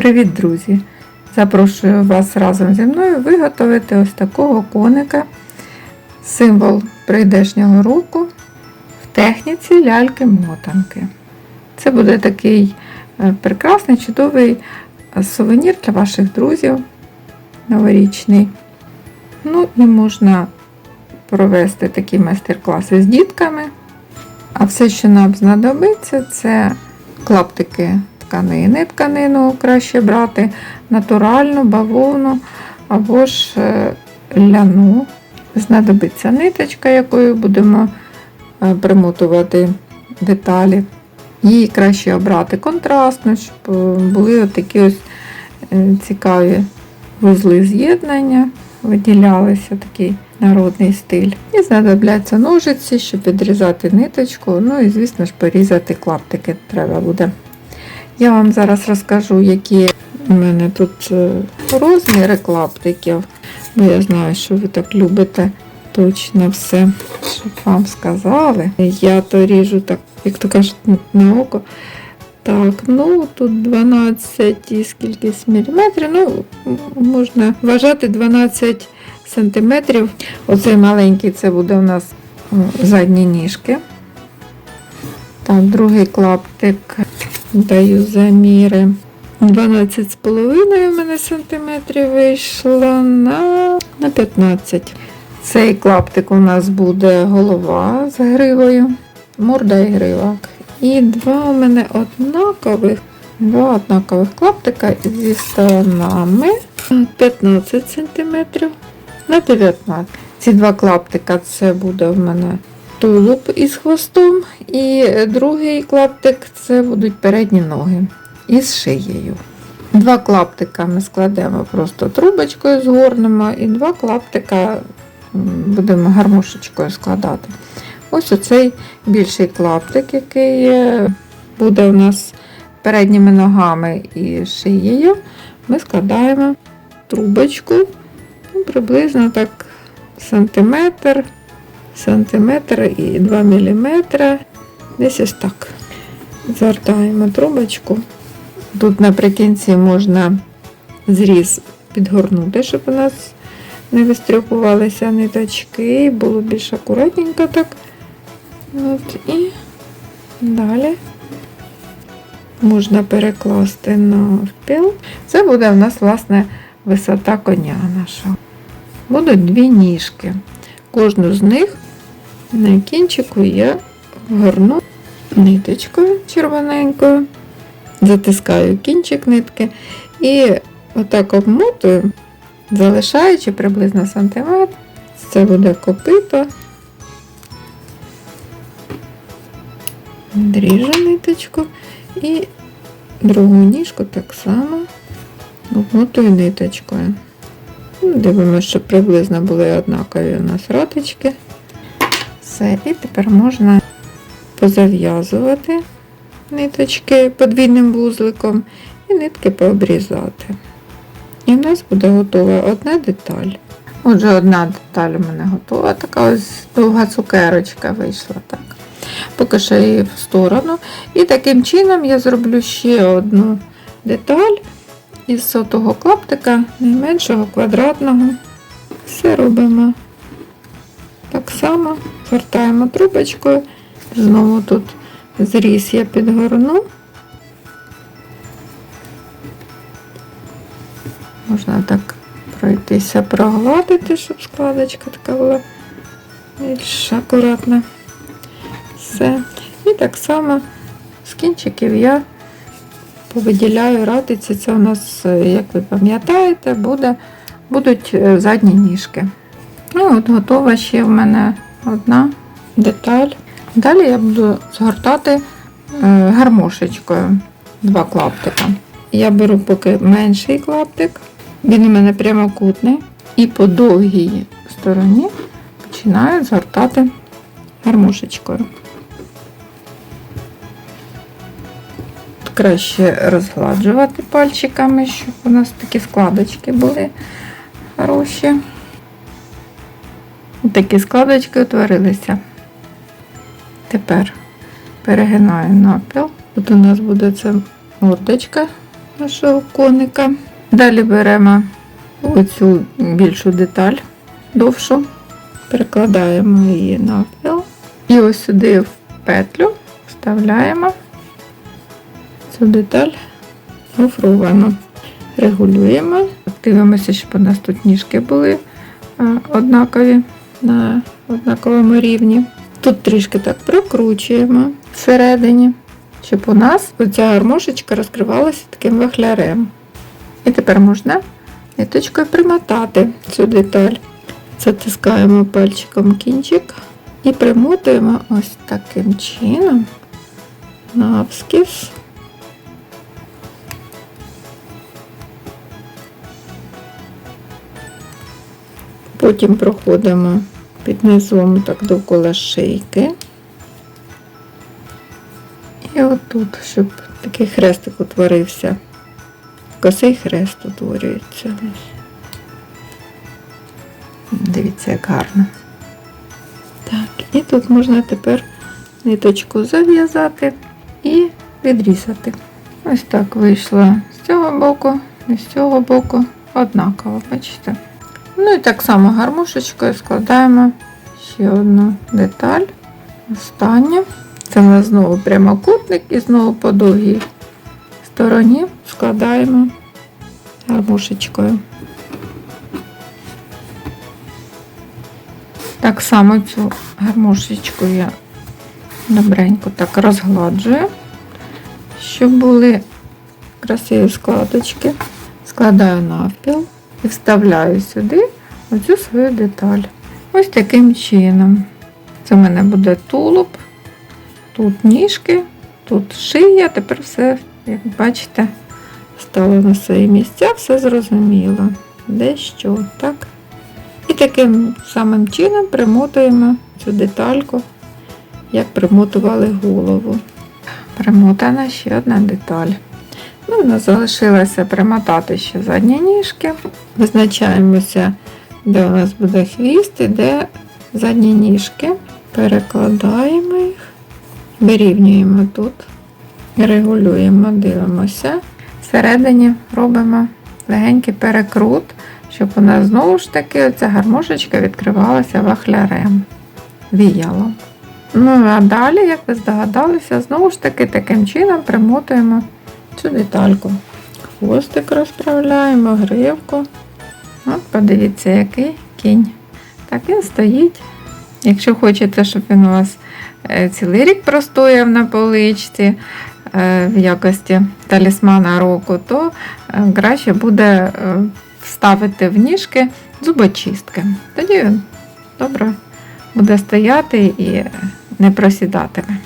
Привіт, друзі! Запрошую вас разом зі мною виготовити ось такого коника, символ прийдешнього року в техніці ляльки-мотанки. Це буде такий е, прекрасний, чудовий е, сувенір для ваших друзів новорічний. Ну і можна провести такі майстер-класи з дітками. А все, що нам знадобиться, це клаптики тканини. Тканину краще брати натуральну, бавовну або ж е, ляну. Знадобиться ниточка, якою будемо е, примотувати деталі. Її краще обрати контрастну, щоб е, були такі ось цікаві вузли з'єднання, виділялися такий народний стиль. І знадобляться ножиці, щоб відрізати ниточку. Ну і, звісно ж, порізати клаптики треба буде. Я вам зараз розкажу, які у мене тут е, розміри клаптиків, бо я знаю, що ви так любите точно все, щоб вам сказали. Я то ріжу так, як то кажуть, на око. Так, ну тут 12 і скількись міліметрів. Ну, можна вважати 12 сантиметрів. Оцей маленький це буде у нас задні ніжки. Так, другий клаптик даю заміри. 12,5 у мене сантиметрів вийшло на, на 15. Цей клаптик у нас буде голова з гривою, морда і грива. І два у мене однакових, два однакових клаптика зі сторонами 15 см на 19 Ці два клаптика це буде в мене тулуб із хвостом, і другий клаптик це будуть передні ноги із шиєю. Два клаптика ми складемо просто трубочкою, згорнемо, і два клаптика будемо гармошечкою складати. Ось оцей більший клаптик, який буде у нас передніми ногами і шиєю. Ми складаємо трубочку ну, приблизно так сантиметр, сантиметр і 2 міліметри. Десь ось так. Згортаємо трубочку. Тут наприкінці можна зріз підгорнути, щоб у нас не вистрюкувалися ниточки, було більш акуратненько так. От, і далі можна перекласти на впіл. Це буде в нас, власне, висота коня нашого. Будуть дві ніжки. Кожну з них на кінчику я горну ниточкою червоненькою, затискаю кінчик нитки і отак обмотую, залишаючи приблизно сантиметр. Це буде копито. Дріжу ниточку і другу ніжку так само обмотую ниточкою. Дивимося, щоб приблизно були однакові у нас раточки. Все, і тепер можна позав'язувати ниточки подвійним вузликом і нитки пообрізати. І в нас буде готова одна деталь. Отже, одна деталь у мене готова, така ось довга цукерочка вийшла так. Поки що її в сторону. І таким чином я зроблю ще одну деталь із сотого клаптика, найменшого квадратного. Все робимо так само, гортаємо трубочкою. Знову тут зріз я підгорну. Можна так пройтися, прогладити, щоб складочка така була більш акуратна. Все. І так само з кінчиків я повиділяю ратиці. Це у нас, е, як ви пам'ятаєте, будуть е, задні ніжки. Ну, от готова ще в мене одна деталь. Далі я буду згортати е, гармошечкою два клаптика. Я беру поки менший клаптик, він у мене прямокутний, і по довгій стороні починаю згортати гармошечкою. Краще розгладжувати пальчиками, щоб у нас такі складочки були хороші. Такі складочки утворилися. Тепер перегинаю напіл. Тут у нас буде це мордочка нашого коника. Далі беремо оцю більшу деталь довшу, перекладаємо її навпіл. І ось сюди в петлю вставляємо цю деталь гофровану. Регулюємо, дивимося, щоб у нас тут ніжки були однакові на однаковому рівні. Тут трішки так прокручуємо всередині, щоб у нас оця гармошечка розкривалася таким вахлярем. І тепер можна ниточкою примотати цю деталь. Затискаємо пальчиком кінчик і примотуємо ось таким чином навскіз. Потім проходимо під низом так довкола шийки. І отут, щоб такий хрестик утворився. Косий хрест утворюється. Дивіться, як гарно. Так, і тут можна тепер ниточку зав'язати і відрізати. Ось так вийшло з цього боку і з цього боку однаково, бачите? Ну і так само гармошечкою складаємо ще одну деталь. Останню. Це у нас знову прямокутник і знову по довгій стороні складаємо гармошечкою. Так само цю гармошечку я добренько так розгладжую, щоб були красиві складочки. Складаю навпіл і вставляю сюди оцю свою деталь. Ось таким чином. Це в мене буде тулуб, тут ніжки, тут шия, тепер все, як бачите, стало на свої місця, все зрозуміло. Де що, так? І таким самим чином примотуємо цю детальку, як примотували голову. Примотана ще одна деталь. Ну, залишилося примотати ще задні ніжки. Визначаємося, де у нас буде хвіст і де задні ніжки. Перекладаємо їх, вирівнюємо тут, регулюємо, дивимося. Всередині робимо легенький перекрут, щоб у нас знову ж таки оця гармошечка відкривалася вахлярем, віялом. Ну а далі, як ви здогадалися, знову ж таки таким чином примотуємо цю детальку. Хвостик розправляємо, гривку. От, подивіться, який кінь. Так він стоїть. Якщо хочете, щоб він у вас е, цілий рік простояв на поличці е, в якості талісмана року, то е, краще буде вставити в ніжки зубочистки. Тоді він добре буде стояти і не просідатиме.